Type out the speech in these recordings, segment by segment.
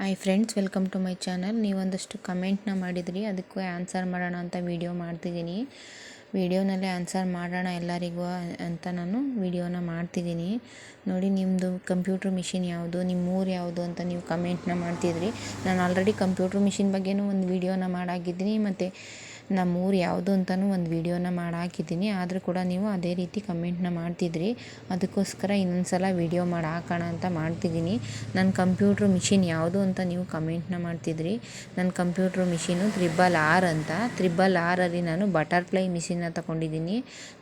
Hi friends welcome to my channel ನೀವೊಂದಷ್ಟು ಕಮೆಂಟ್ನ ಮಾಡಿದ್ರಿ, ಅದಕ್ಕೂ ಆನ್ಸರ್ ಮಾಡೋಣ ಅಂತ ವೀಡಿಯೋ ಮಾಡ್ತಿದ್ದೀನಿ. ವಿಡಿಯೋನಲ್ಲೇ ಆನ್ಸರ್ ಮಾಡೋಣ ಎಲ್ಲರಿಗೂ ಅಂತ ನಾನು ವೀಡಿಯೋನ ಮಾಡ್ತಿದ್ದೀನಿ. ನೋಡಿ ನಿಮ್ಮದು ಕಂಪ್ಯೂಟ್ರ್ ಮಿಷಿನ್ ಯಾವುದು ನಿಮ್ಮ ಊರು ಯಾವುದು ಅಂತ ನೀವು ಕಮೆಂಟ್ನ ಮಾಡ್ತಿದ್ರಿ. ನಾನು ಆಲ್ರೆಡಿ ಕಂಪ್ಯೂಟ್ರ್ ಮಿಷಿನ್ ಬಗ್ಗೆನೂ ಒಂದು ವಿಡಿಯೋನ ಮಾಡಾಕಿದ್ದೀನಿ ಮತ್ತು ನಮ್ಮ ಊರು ಯಾವುದು ಅಂತಲೂ ಒಂದು ವೀಡಿಯೋನ ಮಾಡಿ ಹಾಕಿದ್ದೀನಿ ಆದರೂ ಕೂಡ ನೀವು ಅದೇ ರೀತಿ ಕಮೆಂಟ್ನ ಮಾಡ್ತಿದ್ರಿ. ಅದಕ್ಕೋಸ್ಕರ ಇನ್ನೊಂದು ಸಲ ವೀಡಿಯೋ ಮಾಡಿ ಹಾಕೋಣ ಅಂತ ಮಾಡ್ತಿದ್ದೀನಿ ನನ್ನ ಕಂಪ್ಯೂಟ್ರ್ ಮಿಷಿನ್ ಯಾವುದು ಅಂತ ನೀವು ಕಮೆಂಟ್ನ ಮಾಡ್ತಿದ್ರಿ. ನನ್ನ ಕಂಪ್ಯೂಟ್ರ್ ಮಿಷಿನು ತ್ರಿಬಲ್ ಆರ್ ಅಂತ. ತ್ರಿಬಲ್ ಆರಲ್ಲಿ ನಾನು ಬಟರ್ಫ್ಲೈ ಮಿಷಿನ್ನ ತಗೊಂಡಿದ್ದೀನಿ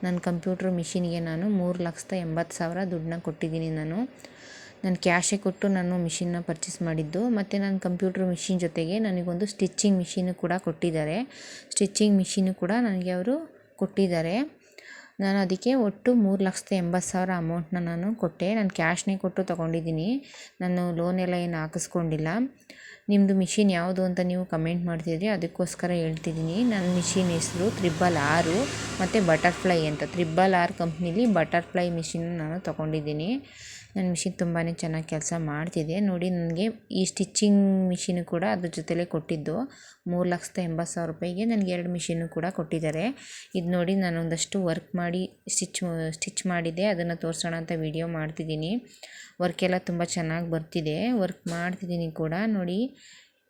ನನ್ನ ಕಂಪ್ಯೂಟ್ರ್ ಮಿಷಿನ್ಗೆ ನಾನು ಮೂರು ಲಕ್ಷದ ಎಂಬತ್ತು ಸಾವಿರ ದುಡ್ಡನ್ನ ಕೊಟ್ಟಿದ್ದೀನಿ ನಾನು. ನಾನು ಕ್ಯಾಶೇ ಕೊಟ್ಟು ನಾನು ಮಿಷಿನ್ನ ಪರ್ಚೇಸ್ ಮಾಡಿದ್ದು. ಮತ್ತು ನಾನು ಕಂಪ್ಯೂಟ್ರ್ ಮಿಷಿನ್ ಜೊತೆಗೆ ನನಗೊಂದು ಸ್ಟಿಚ್ಚಿಂಗ್ ಮಿಷಿನ್ ಕೂಡ ಕೊಟ್ಟಿದ್ದಾರೆ. ಸ್ಟಿಚ್ಚಿಂಗ್ ಮಿಷಿನ್ ಕೂಡ ನನಗೆ ಅವರು ಕೊಟ್ಟಿದ್ದಾರೆ. ನಾನು ಅದಕ್ಕೆ ಒಟ್ಟು ಮೂರು ಲಕ್ಷದ ಎಂಬತ್ತು ಸಾವಿರ ಅಮೌಂಟನ್ನ ನಾನು ಕೊಟ್ಟೆ. ನಾನು ಕ್ಯಾಶ್ನೇ ಕೊಟ್ಟು ತೊಗೊಂಡಿದ್ದೀನಿ. ನಾನು ಲೋನೆಲ್ಲ ಏನು ಹಾಕಿಸ್ಕೊಂಡಿಲ್ಲ. ನಿಮ್ಮದು ಮಿಷಿನ್ ಯಾವುದು ಅಂತ ನೀವು ಕಮೆಂಟ್ ಮಾಡ್ತಿದ್ರಿ, ಅದಕ್ಕೋಸ್ಕರ ಹೇಳ್ತಿದ್ದೀನಿ. ನನ್ನ ಮಿಷಿನ್ ಹೆಸರು ತ್ರಿಬಲ್ ಆರು, ಮತ್ತು ಬಟರ್ಫ್ಲೈ ಅಂತ. ತ್ರಿಬಲ್ ಆರ್ ಕಂಪ್ನಿಲಿ ಬಟರ್ಫ್ಲೈ ಮಿಷಿನ್ ನಾನು ತೊಗೊಂಡಿದ್ದೀನಿ. ನನ್ನ ಮಿಷಿನ್ ತುಂಬಾ ಚೆನ್ನಾಗಿ ಕೆಲಸ ಮಾಡ್ತಿದೆ. ನೋಡಿ, ನನಗೆ ಈ ಸ್ಟಿಚ್ಚಿಂಗ್ ಮಿಷಿನು ಕೂಡ ಅದ್ರ ಜೊತೆಲೇ ಕೊಟ್ಟಿದ್ದು. ಮೂರು ಲಕ್ಷದ ಎಂಬತ್ತು ಸಾವಿರ ರೂಪಾಯಿಗೆ ನನಗೆ ಎರಡು ಮಿಷಿನು ಕೂಡ ಕೊಟ್ಟಿದ್ದಾರೆ. ಇದು ನೋಡಿ ನಾನು ಒಂದಷ್ಟು ವರ್ಕ್ ಮಾಡಿ, ಸ್ಟಿಚ್ ಸ್ಟಿಚ್ ಮಾಡಿದೆ. ಅದನ್ನು ತೋರಿಸೋಣ ಅಂತ ವಿಡಿಯೋ ಮಾಡ್ತಿದ್ದೀನಿ. ವರ್ಕೆಲ್ಲ ತುಂಬ ಚೆನ್ನಾಗಿ ಬರ್ತಿದೆ. ವರ್ಕ್ ಮಾಡ್ತಿದ್ದೀನಿ ಕೂಡ. ನೋಡಿ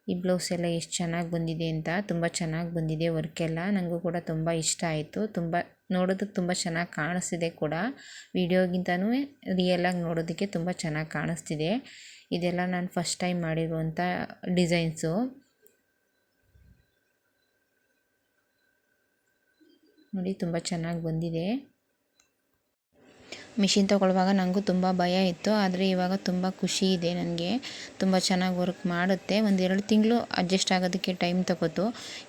ಈ ಬ್ಲೌಸ್ ಎಲ್ಲ ಎಷ್ಟು ಚೆನ್ನಾಗಿ ಬಂದಿದೆ ಅಂತ ತುಂಬ ಚೆನ್ನಾಗಿ ಬಂದಿದೆ ವರ್ಕೆಲ್ಲ ನನಗೂ ಕೂಡ ತುಂಬ ಇಷ್ಟ ಆಯಿತು. ತುಂಬ ನೋಡೋದಕ್ಕೆ ತುಂಬ ಚೆನ್ನಾಗಿ ಕಾಣಿಸ್ತಿದೆ ಕೂಡ. ವಿಡಿಯೋಗಿಂತನೂ ರಿಯಲಾಗಿ ನೋಡೋದಕ್ಕೆ ತುಂಬ ಚೆನ್ನಾಗಿ ಕಾಣಿಸ್ತಿದೆ. ಇದೆಲ್ಲ ನಾನು ಫಸ್ಟ್ ಟೈಮ್ ಮಾಡಿರುವಂಥ ಡಿಸೈನ್ಸು ನೋಡಿ ತುಂಬ ಚೆನ್ನಾಗಿ ಬಂದಿದೆ. ಮಿಷಿನ್ ತೊಗೊಳ್ಳುವಾಗ ನನಗೂ ತುಂಬ ಭಯ ಇತ್ತು, ಆದರೆ ಇವಾಗ ತುಂಬ ಖುಷಿ ಇದೆ ನನಗೆ ತುಂಬ ಚೆನ್ನಾಗಿ ವರ್ಕ್ ಮಾಡುತ್ತೆ. ಒಂದು ಎರಡು ತಿಂಗಳು ಅಡ್ಜಸ್ಟ್ ಆಗೋದಕ್ಕೆ ಟೈಮ್ ತಗೋತು.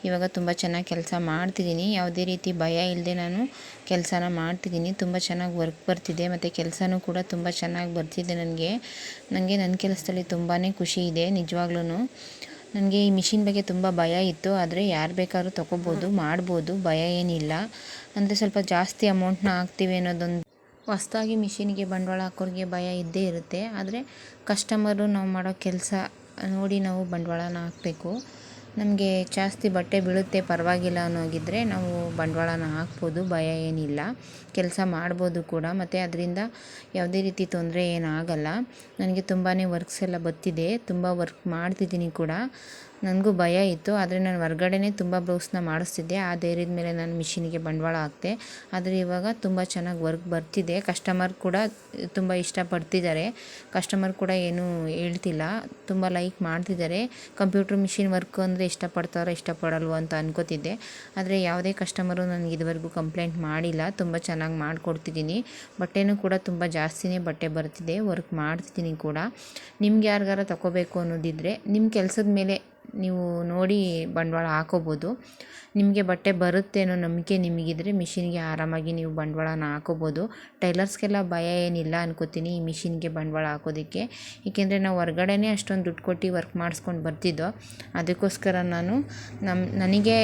ಇವಾಗ ತುಂಬ ಚೆನ್ನಾಗಿ ಕೆಲಸ ಮಾಡ್ತಿದ್ದೀನಿ ಯಾವುದೇ ರೀತಿ ಭಯ ಇಲ್ಲದೆ ನಾನು ಕೆಲಸನ ಮಾಡ್ತಿದ್ದೀನಿ ತುಂಬ ಚೆನ್ನಾಗಿ ವರ್ಕ್ ಬರ್ತಿದೆ, ಮತ್ತು ಕೆಲಸನೂ ಕೂಡ ತುಂಬ ಚೆನ್ನಾಗಿ ಬರ್ತಿದೆ ನನಗೆ ನನಗೆ ನನ್ನ ಕೆಲಸದಲ್ಲಿ ತುಂಬಾ ಖುಷಿ ಇದೆ ನಿಜವಾಗ್ಲೂ ನನಗೆ ಈ ಮಿಷಿನ್ ಬಗ್ಗೆ ತುಂಬ ಭಯ ಇತ್ತು, ಆದರೆ ಯಾರು ಬೇಕಾದ್ರೂ ತೊಗೋಬೋದು, ಮಾಡ್ಬೋದು, ಭಯ ಏನಿಲ್ಲ. ಅಂದರೆ ಸ್ವಲ್ಪ ಜಾಸ್ತಿ ಅಮೌಂಟ್ನ ಹಾಕ್ತೀವಿ ಅನ್ನೋದೊಂದು ಹೊಸ್ದಾಗಿ ಮಿಷಿನಿಗೆ ಬಂಡವಾಳ ಹಾಕೋರಿಗೆ ಭಯ ಇದ್ದೇ ಇರುತ್ತೆ. ಆದರೆ ಕಸ್ಟಮರು ನಾವು ಮಾಡೋ ಕೆಲಸ ನೋಡಿ ನಾವು ಬಂಡವಾಳನ ಹಾಕಬೇಕು. ನಮಗೆ ಜಾಸ್ತಿ ಬಟ್ಟೆ ಬೀಳುತ್ತೆ, ಪರವಾಗಿಲ್ಲ ಅನ್ನೋಗಿದ್ದರೆ ನಾವು ಬಂಡವಾಳನ ಹಾಕ್ಬೋದು, ಭಯ ಏನಿಲ್ಲ. ಕೆಲಸ ಮಾಡ್ಬೋದು ಕೂಡ. ಮತ್ತು ಅದರಿಂದ ಯಾವುದೇ ರೀತಿ ತೊಂದರೆ ಏನಾಗಲ್ಲ. ನನಗೆ ತುಂಬಾ ವರ್ಕ್ಸ್ ಎಲ್ಲ ಬತ್ತಿದೆ ತುಂಬ ವರ್ಕ್ ಮಾಡ್ತಿದ್ದೀನಿ ಕೂಡ. ನನಗೂ ಭಯ ಇತ್ತು. ಆದರೆ ನಾನು ಹೊರ್ಗಡೆನೇ ತುಂಬ ಬ್ಲೌಸ್ನ ಮಾಡಿಸ್ತಿದ್ದೆ. ಆ ಧೈರ್ಯದ ಮೇಲೆ ನಾನು ಮಿಷಿನಿಗೆ ಬಂಡವಾಳ ಹಾಕ್ತೆ ಆದರೆ ಇವಾಗ ತುಂಬ ಚೆನ್ನಾಗಿ ವರ್ಕ್ ಬರ್ತಿದೆ. ಕಸ್ಟಮರ್ ಕೂಡ ತುಂಬ ಇಷ್ಟಪಡ್ತಿದ್ದಾರೆ. ಕಸ್ಟಮರ್ ಕೂಡ ಏನೂ ಹೇಳ್ತಿಲ್ಲ. ತುಂಬ ಲೈಕ್ ಮಾಡ್ತಿದ್ದಾರೆ. ಕಂಪ್ಯೂಟರ್ ಮಿಷಿನ್ ವರ್ಕ್ ಅಂದರೆ ಇಷ್ಟಪಡ್ತಾರೋ ಇಷ್ಟಪಡಲ್ವೋ ಅಂತ ಅನ್ಕೋತಿದ್ದೆ. ಆದರೆ ಯಾವುದೇ ಕಸ್ಟಮರು ನನಗೆ ಇದುವರೆಗೂ ಕಂಪ್ಲೇಂಟ್ ಮಾಡಿಲ್ಲ. ತುಂಬ ಚೆನ್ನಾಗಿ ಮಾಡಿಕೊಡ್ತಿದ್ದೀನಿ. ಬಟ್ಟೆನೂ ಕೂಡ ತುಂಬ ಜಾಸ್ತಿನೇ ಬಟ್ಟೆ ಬರ್ತಿದೆ. ವರ್ಕ್ ಮಾಡ್ತಿದ್ದೀನಿ ಕೂಡ. ನಿಮ್ಗೆ ಯಾರಿಗಾರ ತಗೋಬೇಕು ಅನ್ನೋದಿದ್ದರೆ ನಿಮ್ಮ ಕೆಲಸದ ಮೇಲೆ ನೀವು ನೋಡಿ ಬಂಡವಾಳ ಹಾಕೋಬೋದು. ನಿಮಗೆ ಬಟ್ಟೆ ಬರುತ್ತೆ ಅನ್ನೋ ನಂಬಿಕೆ ನಿಮಗಿದ್ರೆ ಮಿಷಿನ್ಗೆ ಆರಾಮಾಗಿ ನೀವು ಬಂಡವಾಳನ ಹಾಕೋಬೋದು. ಟೈಲರ್ಸ್ಗೆಲ್ಲ ಭಯ ಏನಿಲ್ಲ ಅನ್ಕೋತೀನಿ ಈ ಮಿಷಿನ್ಗೆ ಬಂಡವಾಳ ಹಾಕೋದಕ್ಕೆ. ಏಕೆಂದರೆ ನಾವು ಹೊರ್ಗಡೆನೇ ಅಷ್ಟೊಂದು ದುಡ್ಡು ಕೊಟ್ಟು ವರ್ಕ್ ಮಾಡಿಸ್ಕೊಂಡು ಬರ್ತಿದ್ದೋ, ಅದಕ್ಕೋಸ್ಕರ ನಾನು ನಮ್ಮ ನನಗೆ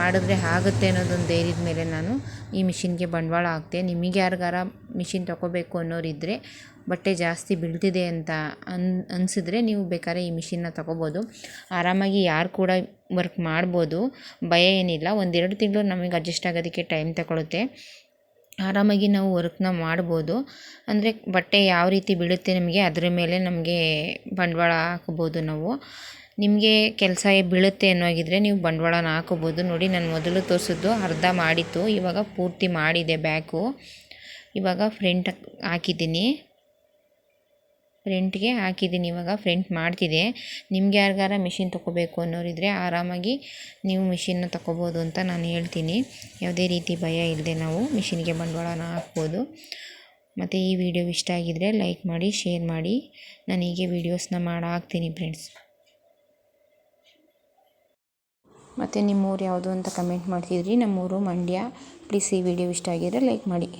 ಮಾಡಿದ್ರೆ ಆಗುತ್ತೆ ಅನ್ನೋದೊಂದು ಧೈರ್ಯದ ಮೇಲೆ ನಾನು ಈ ಮಿಷಿನ್ಗೆ ಬಂಡವಾಳ ಹಾಕ್ತೆ ನಿಮಗೆ ಯಾರಿಗಾರ ಮಿಷಿನ್ ತೊಗೋಬೇಕು ಅನ್ನೋರಿದ್ದರೆ ಬಟ್ಟೆ ಜಾಸ್ತಿ ಬೀಳ್ತಿದೆ ಅಂತ ಅನ್, ಅನಿಸಿದ್ರೆ ನೀವು ಬೇಕಾದ್ರೆ ಈ ಮಿಷಿನ್ನ ತೊಗೋಬೋದು. ಆರಾಮಾಗಿ ಯಾರು ಕೂಡ ವರ್ಕ್ ಮಾಡ್ಬೋದು. ಭಯ ಏನಿಲ್ಲ. ಒಂದೆರಡು ತಿಂಗಳು ನಮಗೆ ಅಡ್ಜಸ್ಟ್ ಆಗೋದಕ್ಕೆ ಟೈಮ್ ತಗೊಳುತ್ತೆ. ಆರಾಮಾಗಿ ನಾವು ವರ್ಕ್ನ ಮಾಡ್ಬೋದು. ಅಂದರೆ ಬಟ್ಟೆ ಯಾವ ರೀತಿ ಬೀಳುತ್ತೆ ನಮಗೆ ಅದರ ಮೇಲೆ ನಮಗೆ ಬಂಡವಾಳ ಹಾಕ್ಬೋದು ನಾವು. ನಿಮಗೆ ಕೆಲಸ ಬೀಳುತ್ತೆ ಅನ್ನೋಗಿದ್ರೆ ನೀವು ಬಂಡವಾಳನ ಹಾಕೋಬೋದು. ನೋಡಿ, ನಾನು ಮೊದಲು ತೋರಿಸಿದ್ದು ಅರ್ಧ ಮಾಡಿತ್ತು. ಇವಾಗ ಪೂರ್ತಿ ಮಾಡಿದೆ ಬ್ಯಾಕು ಇವಾಗ ಫ್ರಂಟ್ ಹಾಕಿದ್ದೀನಿ. ಫ್ರೆಂಟ್ಗೆ ಹಾಕಿದ್ದೀನಿ. ಇವಾಗ ಫ್ರಂಟ್ ಮಾಡ್ತಿದೆ. ನಿಮ್ಗೆ ಯಾರಿಗಾರ ಮಿಷಿನ್ ತೊಗೋಬೇಕು ಅನ್ನೋರಿದ್ರೆ ಆರಾಮಾಗಿ ನೀವು ಮಿಷಿನ್ನ ತೊಗೋಬೋದು ಅಂತ ನಾನು ಹೇಳ್ತೀನಿ. ಯಾವುದೇ ರೀತಿ ಭಯ ಇಲ್ಲದೆ ನಾವು ಮಿಷಿನ್ಗೆ ಬಂಡವಾಳನ ಹಾಕ್ಬೋದು. ಮತ್ತು ಈ ವಿಡಿಯೋ ಇಷ್ಟ ಆಗಿದ್ದರೆ ಲೈಕ್ ಮಾಡಿ ಶೇರ್ ಮಾಡಿ. ನಾನು ಹೀಗೆ ವೀಡಿಯೋಸ್ನ ಮಾಡಿ ಹಾಕ್ತೀನಿ ಫ್ರೆಂಡ್ಸ್ ಮತ್ತು ನಿಮ್ಮೂರು ಯಾವುದು ಅಂತ ಕಮೆಂಟ್ ಮಾಡ್ತಿದ್ರಿ. ನಮ್ಮೂರು ಮಂಡ್ಯ. ಪ್ಲೀಸ್ ಈ ವಿಡಿಯೋ ಇಷ್ಟ ಆಗಿದ್ರೆ ಲೈಕ್ ಮಾಡಿ.